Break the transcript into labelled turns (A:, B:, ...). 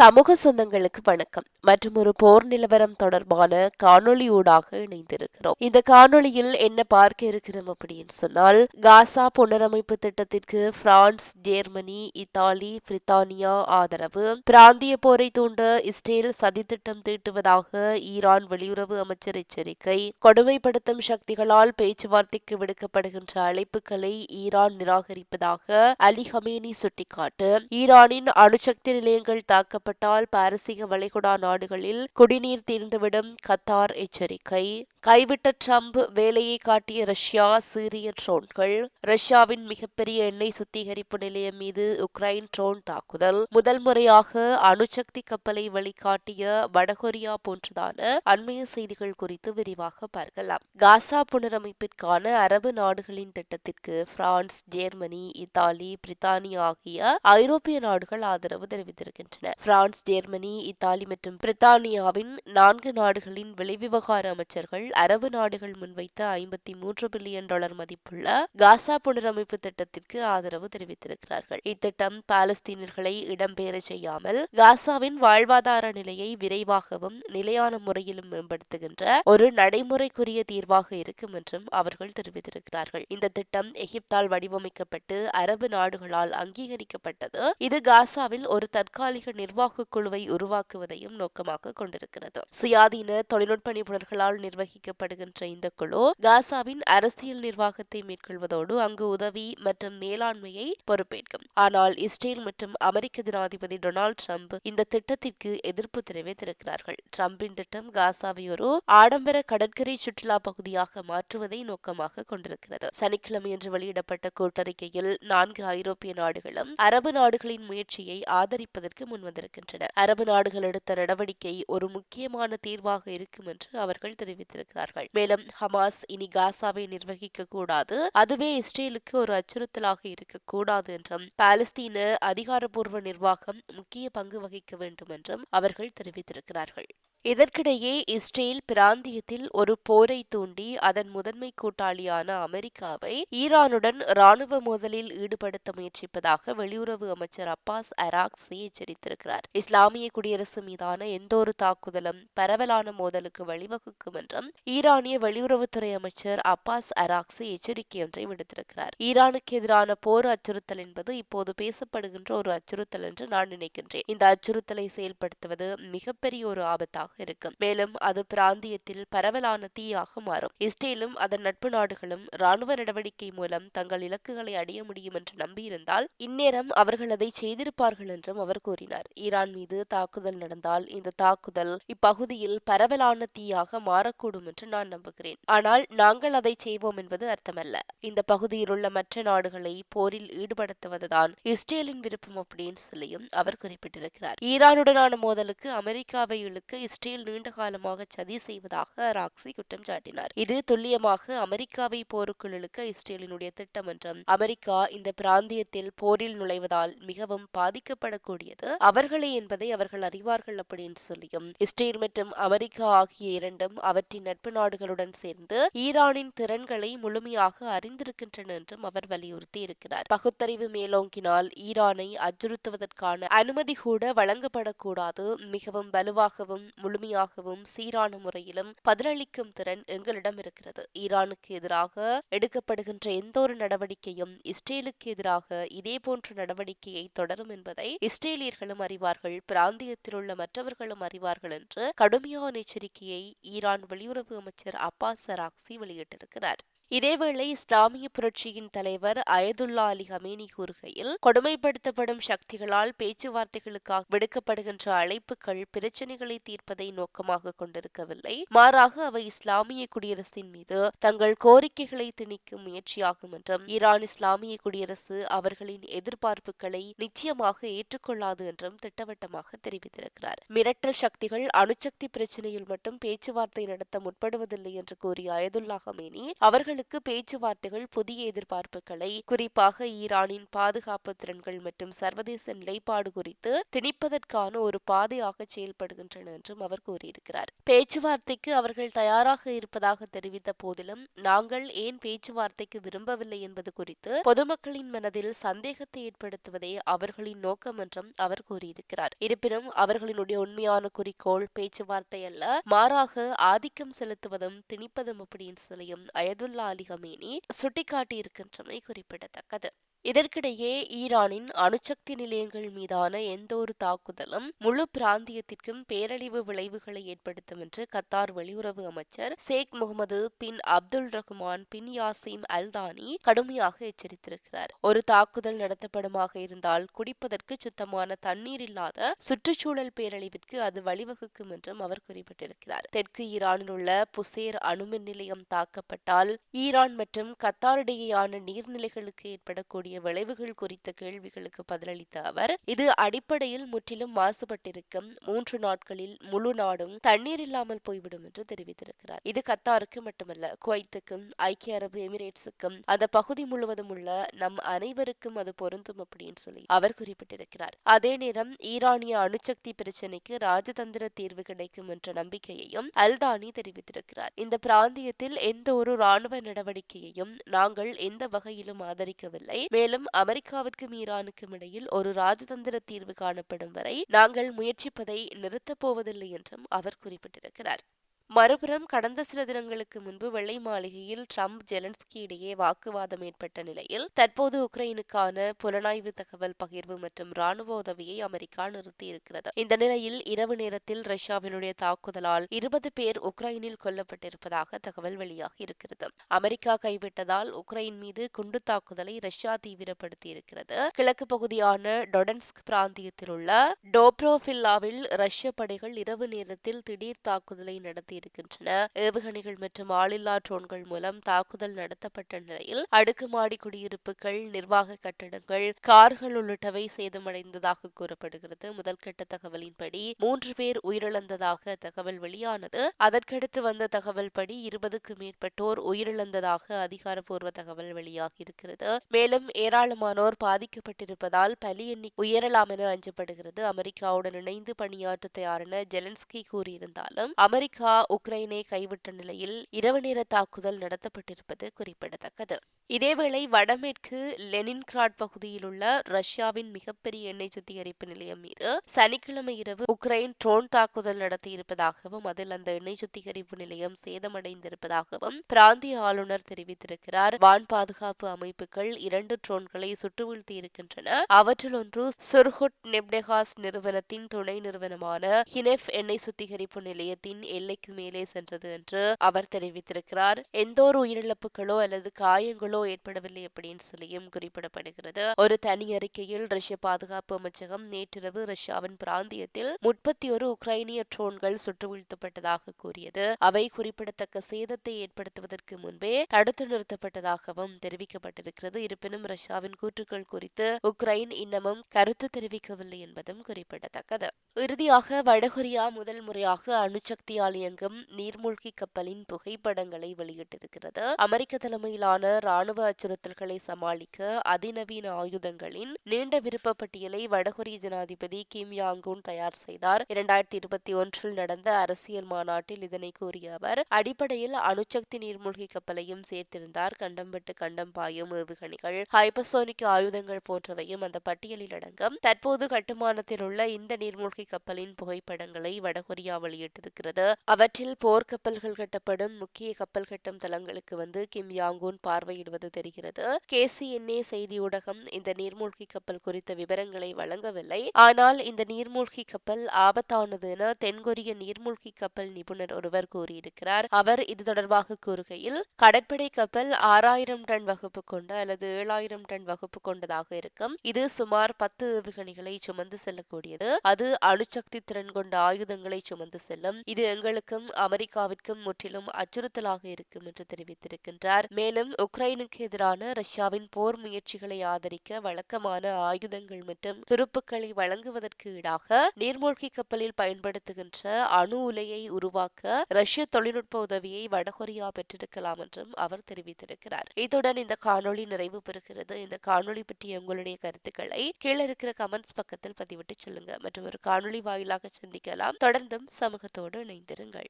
A: சமூக சொந்தங்களுக்கு வணக்கம். மற்றும் ஒரு போர் நிலவரம் தொடர்பான காணொளியூடாக இணைந்திருக்கிறோம். இந்த காணொளியில் என்ன பார்க்க இருக்கிறோம் அப்படின்னு சொன்னால் காசா புனரமைப்பு திட்டத்திற்கு பிரான்ஸ் ஜெர்மனி இத்தாலி பிரித்தானியா ஆதரவு பிராந்திய போரை தூண்ட இஸ்ரேல் சதித்திட்டம் தீட்டுவதாக ஈரான் வெளியுறவு அமைச்சர் எச்சரிக்கை கொடுமைப்படுத்தும் சக்திகளால் பேச்சுவார்த்தைக்கு விடுக்கப்படுகின்ற அழைப்புகளை ஈரான் நிராகரிப்பதாக அலி ஹமேனி சுட்டிக்காட்டு ஈரானின் அணுசக்தி நிலையங்கள் தாக்கப்பட்ட ஏற்பட்டால் பாரசீக வளைகுடா நாடுகளில் குடிநீர் தீர்ந்துவிடும் கத்தார் எச்சரிக்கை. கைவிட்ட ட்ரம்ப் வேலையை காட்டிய ரஷ்யா சீரிய ட்ரோன்கள். ரஷ்யாவின் மிகப்பெரிய எண்ணெய் சுத்திகரிப்பு நிலையம் மீது உக்ரைன் ட்ரோன் தாக்குதல். முதல் முறையாக அணுசக்தி கப்பலை வழிகாட்டிய வடகொரியா போன்றதான அண்மைய செய்திகள் குறித்து விரிவாக பார்க்கலாம். காசா புனரமைப்பிற்கான அரபு நாடுகளின் திட்டத்திற்கு பிரான்ஸ் ஜெர்மனி இத்தாலி பிரித்தானியா ஆகிய ஐரோப்பிய நாடுகள் ஆதரவு தெரிவித்திருக்கின்றன. பிரான்ஸ் ஜெர்மனி இத்தாலி மற்றும் பிரித்தானியாவின் நான்கு நாடுகளின் வெளிவிவகார அமைச்சர்கள் அரபு நாடுகள் முன்வைத்த ஐம்பத்தி மூன்று பில்லியன் டாலர் மதிப்புள்ள காசா புனரமைப்பு திட்டத்திற்கு ஆதரவு தெரிவித்திருக்கிறார்கள். இத்திட்டம் பாலஸ்தீனர்களை இடம்பெயர செய்யாமல் காசாவின் வாழ்வாதார நிலையை விரைவாகவும் நிலையான முறையிலும் மேம்படுத்துகின்ற ஒரு நடைமுறைக்குரிய தீர்வாக இருக்கும் என்றும் அவர்கள் தெரிவித்திருக்கிறார்கள். இந்த திட்டம் எகிப்தால் வடிவமைக்கப்பட்டு அரபு நாடுகளால் அங்கீகரிக்கப்பட்டது. இது காசாவில் ஒரு தற்காலிக நிர்வாக குழுவை உருவாக்குவதையும் நோக்கமாக கொண்டிருக்கிறது. சுயாதீன தொழில்நுட்ப நிபுணர்களால் நிர்வகி நிர்வகிக்கப்படுகின்ற இந்த குழு காசாவின் அரசியல் நிர்வாகத்தை மேற்கொள்வதோடு அங்கு உதவி மற்றும் மேலாண்மையை பொறுப்பேற்கும். ஆனால் இஸ்ரேல் மற்றும் அமெரிக்க ஜனாதிபதி டொனால்டு ட்ரம்ப் இந்த திட்டத்திற்கு எதிர்ப்பு தெரிவித்திருக்கிறார்கள். ட்ரம்பின் திட்டம் காசாவை ஒரு ஆடம்பர கடற்கரை சுற்றுலா பகுதியாக மாற்றுவதை நோக்கமாக கொண்டிருக்கிறது. சனிக்கிழமை என்று வெளியிடப்பட்ட கூட்டறிக்கையில் நான்கு ஐரோப்பிய நாடுகளும் அரபு நாடுகளின் முயற்சியை ஆதரிப்பதற்கு முன்வந்திருக்கின்றன. அரபு நாடுகள் எடுத்த நடவடிக்கை ஒரு முக்கியமான தீர்வாக இருக்கும் என்று அவர்கள் தெரிவித்திருக்கிறார்கள். இருக்கிறார்கள் மேலும் ஹமாஸ் இனி காசாவை நிர்வகிக்க கூடாது அதுவே இஸ்ரேலுக்கு ஒரு அச்சுறுத்தலாக இருக்கக்கூடாது என்றும் பாலஸ்தீன அதிகாரப்பூர்வ நிர்வாகம் முக்கிய பங்கு வகிக்க வேண்டும் என்றும் அவர்கள் தெரிவித்திருக்கிறார்கள். இதற்கிடையே இஸ்ரேல் பிராந்தியத்தில் ஒரு போரை தூண்டி அதன் முதன்மை கூட்டாளியான அமெரிக்காவை ஈரானுடன் ராணுவ மோதலில் ஈடுபடுத்த முயற்சிப்பதாக வெளியுறவு அமைச்சர் அப்பாஸ் அராக்சி எச்சரித்திருக்கிறார். இஸ்லாமிய குடியரசு மீதான எந்தொரு தாக்குதலும் பரவலான மோதலுக்கு வழிவகுக்கும் என்றும் ஈரானிய வெளியுறவுத்துறை அமைச்சர் அப்பாஸ் அராக்சி எச்சரிக்கை ஒன்றை விடுத்திருக்கிறார். ஈரானுக்கு எதிரான போர் அச்சுறுத்தல் என்பது இப்போது பேசப்படுகின்ற ஒரு அச்சுறுத்தல் என்று நான் நினைக்கின்றேன். இந்த அச்சுறுத்தலை செயல்படுத்துவது மிகப்பெரிய ஒரு ஆபத்தாக தீயாக இருக்கும். மேலும் அது பிராந்தியத்தில் பரவலான தீயாக மாறும். இஸ்ரேலும் அதன் நட்பு நாடுகளும் ராணுவ நடவடிக்கை மூலம் தங்கள் இலக்குகளை அடைய முடியும் என்று நம்பியிருந்தால் இந்நேரம் அவர்கள் அதை செய்திருப்பார்கள் என்றும் அவர் கூறினார். ஈரான் மீது தாக்குதல் நடந்தால் இந்த தாக்குதல் இப்பகுதியில் பரவலான தீயாக மாறக்கூடும் என்று நான் நம்புகிறேன். ஆனால் நாங்கள் அதை செய்வோம் என்பது அர்த்தமல்ல. இந்த பகுதியில் உள்ள மற்ற நாடுகளை போரில் ஈடுபடுத்துவதுதான் இஸ்ரேலின் விருப்பம் அப்படின்னு சொல்லியும் அவர் குறிப்பிட்டிருக்கிறார். ஈரானுடனான மோதலுக்கு அமெரிக்காவை இழுக்க இஸ்ரேல் நீண்ட காலமாக சதி செய்வதாக ராக்சி குற்றம் சாட்டினார். இது துல்லியமாக அமெரிக்காவை போருக்குள் இழுக்க இஸ்ரேலினுடைய திட்டம் என்றும் அமெரிக்கா இந்த பிராந்தியத்தில் போரில் நுழைவதால் மிகவும் பாதிக்கப்படக்கூடியது அவர்களே என்பதை அவர்கள் அறிவார்கள் அப்படின்னு சொல்லியும் இஸ்ரேல் மற்றும் அமெரிக்கா ஆகிய இரண்டும் அவற்றின் நட்பு நாடுகளுடன் சேர்ந்து ஈரானின் திறன்களை முழுமையாக அறிந்திருக்கின்றன என்றும் அவர் வலியுறுத்தி இருக்கிறார். பகுத்தறிவு மேலோங்கினால் ஈரானை அச்சுறுத்துவதற்கான அனுமதி கூட வழங்கப்படக்கூடாது மிகவும் வலுவாகவும் முழுமையாகவும் சீரான முறையிலும் பதிலளிக்கும் திறன் எங்களிடம் இருக்கிறது. ஈரானுக்கு எதிராக எடுக்கப்படுகின்ற எந்த ஒரு நடவடிக்கையும் இஸ்ரேலுக்கு எதிராக இதே போன்ற நடவடிக்கையை தொடரும் என்பதை இஸ்ரேலியர்களும் அறிவார்கள். பிராந்தியத்தில் உள்ள மற்றவர்களும் அறிவார்கள் என்று கடுமையான எச்சரிக்கையை ஈரான் வெளியுறவு அமைச்சர் அப்பாஸ் சராக்சி வெளியிட்டிருக்கிறார். இதேவேளை இஸ்லாமிய புரட்சியின் தலைவர் அயதுல்லா அலி ஹமேனி கூறுகையில் கொடுமைப்படுத்தப்படும் சக்திகளால் பேச்சுவார்த்தைகளுக்காக விடுக்கப்படுகின்ற அழைப்புகள் பிரச்சனைகளை தீர்ப்பதை நோக்கமாக கொண்டிருக்கவில்லை. மாறாக அவை இஸ்லாமிய குடியரசின் மீது தங்கள் கோரிக்கைகளை திணிக்கும் முயற்சியாகும் என்றும் ஈரான் இஸ்லாமிய குடியரசு அவர்களின் எதிர்பார்ப்புகளை நிச்சயமாக ஏற்றுக்கொள்ளாது என்றும் திட்டவட்டமாக தெரிவித்திருக்கிறார். மிரட்டல் சக்திகள் அணுசக்தி பிரச்சனையில் மட்டும் பேச்சுவார்த்தை நடத்த முற்படுவதில்லை என்று கூறிய அயதுல்லா ஹமேனி அவர்கள் நாடுகளுக்கு பேச்சுவார்த்தைகள் புதிய எதிர்பார்ப்புகளை குறிப்பாக ஈரானின் பாதுகாப்பு திறன்கள் மற்றும் சர்வதேச நிலைப்பாடு குறித்து திணிப்பதற்கான ஒரு பாதையாக செயல்படுகின்றன என்றும் அவர் கூறியிருக்கிறார். பேச்சுவார்த்தைக்கு அவர்கள் தயாராக இருப்பதாக தெரிவித்த போதிலும் நாங்கள் ஏன் பேச்சுவார்த்தைக்கு விரும்பவில்லை என்பது குறித்து பொதுமக்களின் மனதில் சந்தேகத்தை ஏற்படுத்துவதே அவர்களின் நோக்கம் என்றும் அவர் கூறியிருக்கிறார். இருப்பினும் அவர்களினுடைய உண்மையான குறிக்கோள் பேச்சுவார்த்தை அல்ல மாறாக ஆதிக்கம் செலுத்துவதும் திணிப்பதும் அப்படின்னு சொல்லியும் அயதுல்லா அலி சுட்டிக்காட்டி சுட்டிக்காட்டியிருக்கின்றமை குறிப்பிடத்தக்கது. இதற்கிடையே ஈரானின் அணுசக்தி நிலையங்கள் மீதான எந்த ஒரு தாக்குதலும் முழு பிராந்தியத்திற்கும் பேரழிவு விளைவுகளை ஏற்படுத்தும் என்று கத்தார் வெளியுறவு அமைச்சர் Sheikh Mohammed bin Abdul Rahman bin Jassim Al Thani கடுமையாக எச்சரித்திருக்கிறார். ஒரு தாக்குதல் நடத்தப்படுமாக இருந்தால் குடிப்பதற்கு சுத்தமான தண்ணீர் இல்லாத சுற்றுச்சூழல் பேரழிவிற்கு அது வழிவகுக்கும் என்றும் அவர் குறிப்பிட்டிருக்கிறார். தெற்கு ஈரானில் உள்ள புசேர் அணுமின் நிலையம் தாக்கப்பட்டால் ஈரான் மற்றும் கத்தாரிடையேயான நீர்நிலைகளுக்கு ஏற்படக்கூடிய வரக்கூடிய விளைவுகள் குறித்த கேள்விகளுக்கு பதிலளித்த அவர் இது அடிப்படையில் முற்றிலும் மாசுபட்டிருக்கும். மூன்று நாட்களில் முழு நாடும் தண்ணீர் இல்லாமல் போய்விடும் என்று தெரிவித்திருக்கிறார். இது கத்தாருக்கு மட்டுமல்ல குவைத்துக்கும் ஐக்கிய அரபு எமிரேட்ஸுக்கும் அந்த பகுதி முழுவதும் உள்ள நம் அனைவருக்கும் அது பொருந்தும் அப்படின்னு சொல்லி அவர் குறிப்பிட்டிருக்கிறார். அதே நேரம் ஈரானிய அணுசக்தி பிரச்சினைக்கு ராஜதந்திர தீர்வு கிடைக்கும் என்ற நம்பிக்கையையும் அல்தானி தெரிவித்திருக்கிறார். இந்த பிராந்தியத்தில் எந்த ஒரு ராணுவ நடவடிக்கையையும் நாங்கள் எந்த வகையிலும் ஆதரிக்கவில்லை. மேலும் அமெரிக்காவிற்கும் ஈரானுக்கும் இடையில் ஒரு ராஜதந்திர தீர்வு காணப்படும் வரை நாங்கள் முயற்சிப்பதை நிறுத்தப் போவதில்லை என்றும் அவர் குறிப்பிட்டிருக்கிறார். மறுபுறம் கடந்த சில தினங்களுக்கு முன்பு வெள்ளை மாளிகையில் ட்ரம்ப் ஜெலன்ஸ்கி இடையே வாக்குவாதம் ஏற்பட்ட நிலையில் தற்போது உக்ரைனுக்கான புலனாய்வு தகவல் பகிர்வு மற்றும் ராணுவ உதவியை அமெரிக்கா நிறுத்தியிருக்கிறது. இந்த நிலையில் இரவு நேரத்தில் ரஷ்யாவினுடைய தாக்குதலால் இருபது பேர் உக்ரைனில் கொல்லப்பட்டிருப்பதாக தகவல் வெளியாகி இருக்கிறது. அமெரிக்கா கைவிட்டதால் உக்ரைன் மீது குண்டு தாக்குதலை ரஷ்யா தீவிரப்படுத்தியிருக்கிறது. கிழக்கு பகுதியான டொடன்ஸ்க் பிராந்தியத்தில் உள்ள டோப்ரோஃபில்லாவில் ரஷ்ய படைகள் இரவு நேரத்தில் திடீர் தாக்குதலை நடத்தி இருக்கின்றன. ஏவுகணைகள் மற்றும் ஆளில்லா ட்ரோன்கள் மூலம் தாக்குதல் நடத்தப்பட்ட நிலையில் அடுக்குமாடி குடியிருப்புகள் நிர்வாக கட்டடங்கள் கார்கள் உள்ளிட்டவை சேதமடைந்ததாக கூறப்படுகிறது. முதல் கட்ட தகவலின்படி மூன்று பேர் உயிரிழந்ததாக தகவல் வெளியானது. அதற்கடுத்து வந்த தகவல் படி இருபதுக்கு மேற்பட்டோர் உயிரிழந்ததாக அதிகாரப்பூர்வ தகவல் வெளியாகி இருக்கிறது மேலும் ஏராளமானோர் பாதிக்கப்பட்டிருப்பதால் பலி எண்ணி உயரலாம் என அஞ்சப்படுகிறது. அமெரிக்காவுடன் இணைந்து பணியாற்ற தயாரென ஜெலன்ஸ்கி கூறியிருந்தாலும் அமெரிக்கா உக்ரைனை கைவிட்ட நிலையில் இரவு நேர தாக்குதல் நடத்தப்பட்டிருப்பது குறிப்பிடத்தக்கது. இதேவேளை வடமேற்கு லெனின்கிராட் பகுதியில் உள்ள ரஷ்யாவின் மிகப்பெரிய எண்ணெய் சுத்திகரிப்பு நிலையம் மீது சனிக்கிழமை இரவு உக்ரைன் ட்ரோன் தாக்குதல் நடத்தியிருப்பதாகவும் அதில் அந்த எண்ணெய் சுத்திகரிப்பு நிலையம் சேதமடைந்திருப்பதாகவும் பிராந்திய ஆளுநர் தெரிவித்திருக்கிறார். வான் பாதுகாப்பு அமைப்புகள் இரண்டு ட்ரோன்களை சுட்டு வீழ்த்தியிருக்கின்றன அவற்றில் ஒன்று சுர்ஹுட் நெப்டெகாஸ் நிறுவனத்தின் துணை நிறுவனமான ஹினெஃப் எண்ணெய் சுத்திகரிப்பு நிலையத்தின் எல்லைக்கு மேலே சென்றது என்று அவர் தெரிவித்திருக்கிறார். எந்த ஒரு உயிரிழப்புகளோ அல்லது காயங்களோ ஏற்படவில்லை அப்படின்னு சொல்லியும் குறிப்பிடப்படுகிறது. ஒரு தனி அறிக்கையில் ரஷ்ய பாதுகாப்பு அமைச்சகம் நேற்றிரவு ரஷ்யாவின் பிராந்தியத்தில் முப்பத்தி ஒரு உக்ரைனிய ட்ரோன்கள் சுட்டு வீழ்த்தப்பட்டதாக கூறியது. அவை குறிப்பிடத்தக்க சேதத்தை ஏற்படுத்துவதற்கு முன்பே தடுத்து நிறுத்தப்பட்டதாகவும் தெரிவிக்கப்பட்டிருக்கிறது. இருப்பினும் ரஷ்யாவின் கூற்றுக்கள் குறித்து உக்ரைன் இன்னமும் கருத்து தெரிவிக்கவில்லை என்பதும் குறிப்பிடத்தக்கது. இறுதியாக வடகொரியா முதல் முறையாக அணுசக்தியால் இயங்க அரசாங்கம் நீர்மூழ்கி கப்பலின் புகைப்படங்களை வெளியிட்டிருக்கிறது. அமெரிக்க தலைமையிலான ராணுவ அச்சுறுத்தல்களை சமாளிக்க அதிநவீன ஆயுதங்களின் நீண்ட விருப்ப பட்டியலை வடகொரிய ஜனாதிபதி கிம் யாங்கூன் தயார் செய்தார். இரண்டாயிரத்தி இருபத்தி ஒன்றில் நடந்த அரசியல் மாநாட்டில் இதனை கூறிய அவர் அடிப்படையில் அணுசக்தி நீர்மூழ்கி கப்பலையும் சேர்த்திருந்தார். கண்டம் விட்டு கண்டம் பாயும் ஏவுகணைகள் ஹைபசோனிக் ஆயுதங்கள் போன்றவையும் அந்த பட்டியலில் அடங்கும். தற்போது கட்டுமானத்தில் உள்ள இந்த நீர்மூழ்கி கப்பலின் புகைப்படங்களை வடகொரியா வெளியிட்டிருக்கிறது. அவற்றில் போர்க்கப்பல்கள் கட்டப்படும் முக்கிய கப்பல் கட்டும் தளங்களுக்கு வந்து கிம் யாங்கூன் பார்வையிடுவது தெரிகிறது. கேசிஎன்ஏ செய்தி ஊடகம் இந்த நீர்மூழ்கி கப்பல் குறித்த விவரங்களை வழங்கவில்லை. ஆனால் இந்த நீர்மூழ்கி கப்பல் ஆபத்தானது என தென்கொரிய நீர்மூழ்கி கப்பல் நிபுணர் ஒருவர் கூறியிருக்கிறார். அவர் இது தொடர்பாக கூறுகையில் கடற்படை கப்பல் ஆறாயிரம் டன் வகுப்பு கொண்ட அல்லது ஏழாயிரம் டன் வகுப்பு கொண்டதாக இருக்கும். இது சுமார் பத்து ஏவுகணைகளை சுமந்து செல்லக்கூடியது. அது அணுசக்தி திறன் கொண்ட ஆயுதங்களை சுமந்து செல்லும். இது எங்களுக்கு ஈரானுக்கும் அமெரிக்காவிற்கும் முற்றிலும் அச்சுறுத்தலாக இருக்கும் என்று தெரிவித்திருக்கின்றார். மேலும் உக்ரைனுக்கு எதிரான ரஷ்யாவின் போர் முயற்சிகளை ஆதரிக்க வழக்கமான ஆயுதங்கள் மற்றும் துருப்புக்களை வழங்குவதற்கு ஈடாக நீர்மூழ்கி கப்பலில் பயன்படுத்துகின்ற அணு உலையை உருவாக்க ரஷ்ய தொழில்நுட்ப உதவியை வடகொரியா பெற்றிருக்கலாம் என்றும் அவர் தெரிவித்திருக்கிறார். இத்துடன் இந்த காணொளி நிறைவு பெறுகிறது. இந்த காணொளி பற்றிய உங்களுடைய கருத்துக்களை கீழே இருக்கிற கமெண்ட்ஸ் பக்கத்தில் பதிவிட்டு சொல்லுங்க. மற்றும் ஒரு காணொளி வாயிலாக சந்திக்கலாம். தொடர்ந்தும் சமூகத்தோடு இணைந்திருங்கள்.